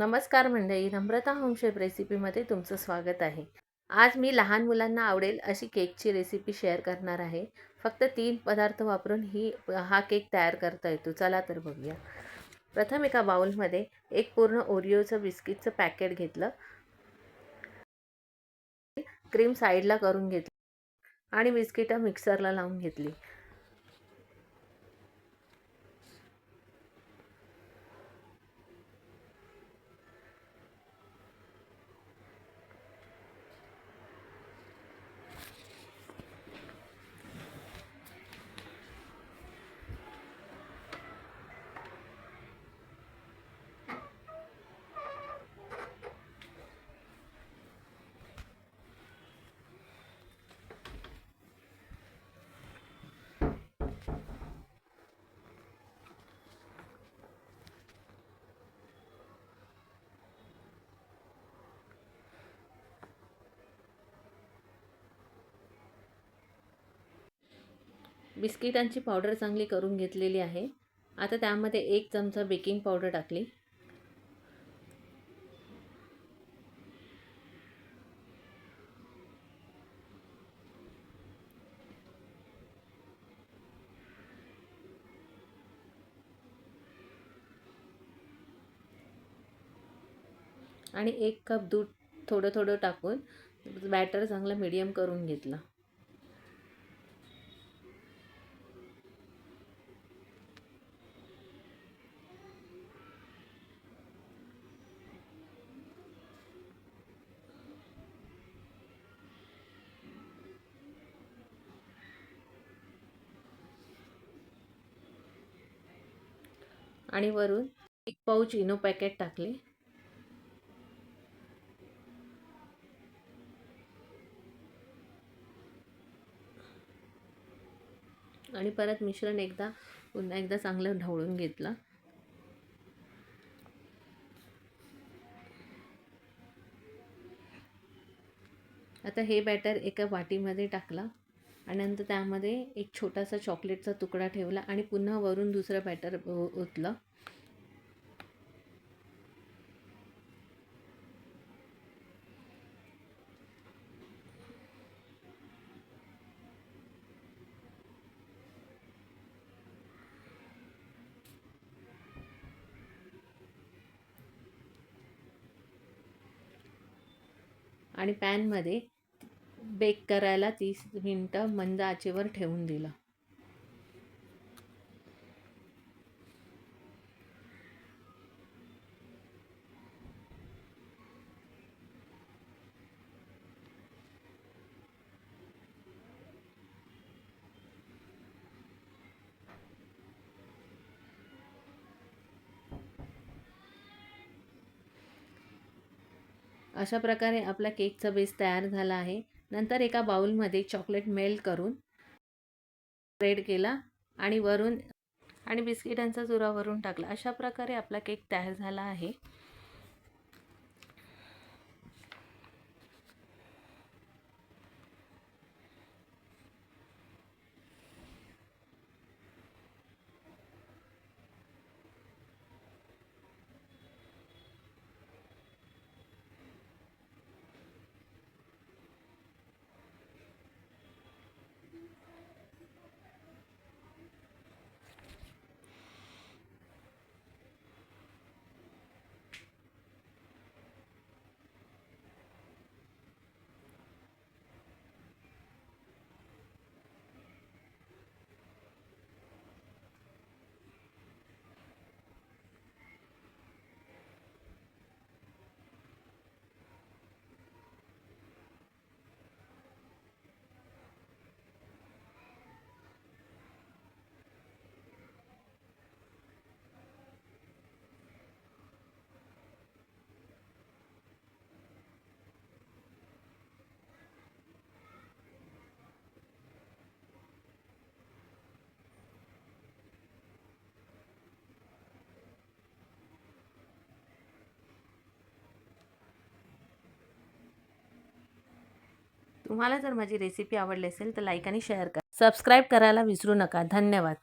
नमस्कार मंडळी नम्रता होमशेफ रेसिपीमध्ये तुमचं स्वागत आहे. आज मी लहान मुलांना आवडेल अशी केकची रेसिपी शेअर करणार आहे. फक्त तीन पदार्थ वापरून ही हा केक तयार करता येतो. चला तर बघूया. प्रथम एका बाउलमध्ये एक पूर्ण ओरिओचं बिस्किटचं पॅकेट घेतलं. क्रीम साईडला करून घेतली. आणि बिस्किटं मिक्सरला लावून घेतली. बिस्किटांची पावडर चांगली करून घेतलेली आहे. आता त्यामध्ये एक चमचा बेकिंग पावडर टाकली. आणि एक कप दूध थोडं थोडं टाकून बॅटर चांगलं मीडियम करून घेतलं. आणि वरून एक पाऊच इनो पॅकेट टाकले. आणि परत मिश्रण एकदा पुन्हा एकदा चांगलं ढवळून घेतलं. आता हे बॅटर एका वाटीमध्ये टाकला आणि नंतर त्यामध्ये एक छोटासा चॉकलेटचा तुकडा ठेवला आणि पुन्हा वरून दुसरं बॅटर ओतलं आणि पॅनमध्ये बेक करायला तीस मिनटं मंद आचेवर ठेवून दिलं. अशा प्रकारे आपला केकचा बेस तयार झाला आहे. नंतर एका बाउलमध्ये चॉकलेट मेल्ट करून स्प्रेड केला आणि वरून आणि बिस्किटांचा चुरा वरून टाकला. अशा प्रकारे आपला केक तयार झाला आहे. तुम्हाला जर माझी रेसिपी आवडली असेल तर लाईक आणि शेअर करा. सबस्क्राईब करायला विसरू नका. धन्यवाद.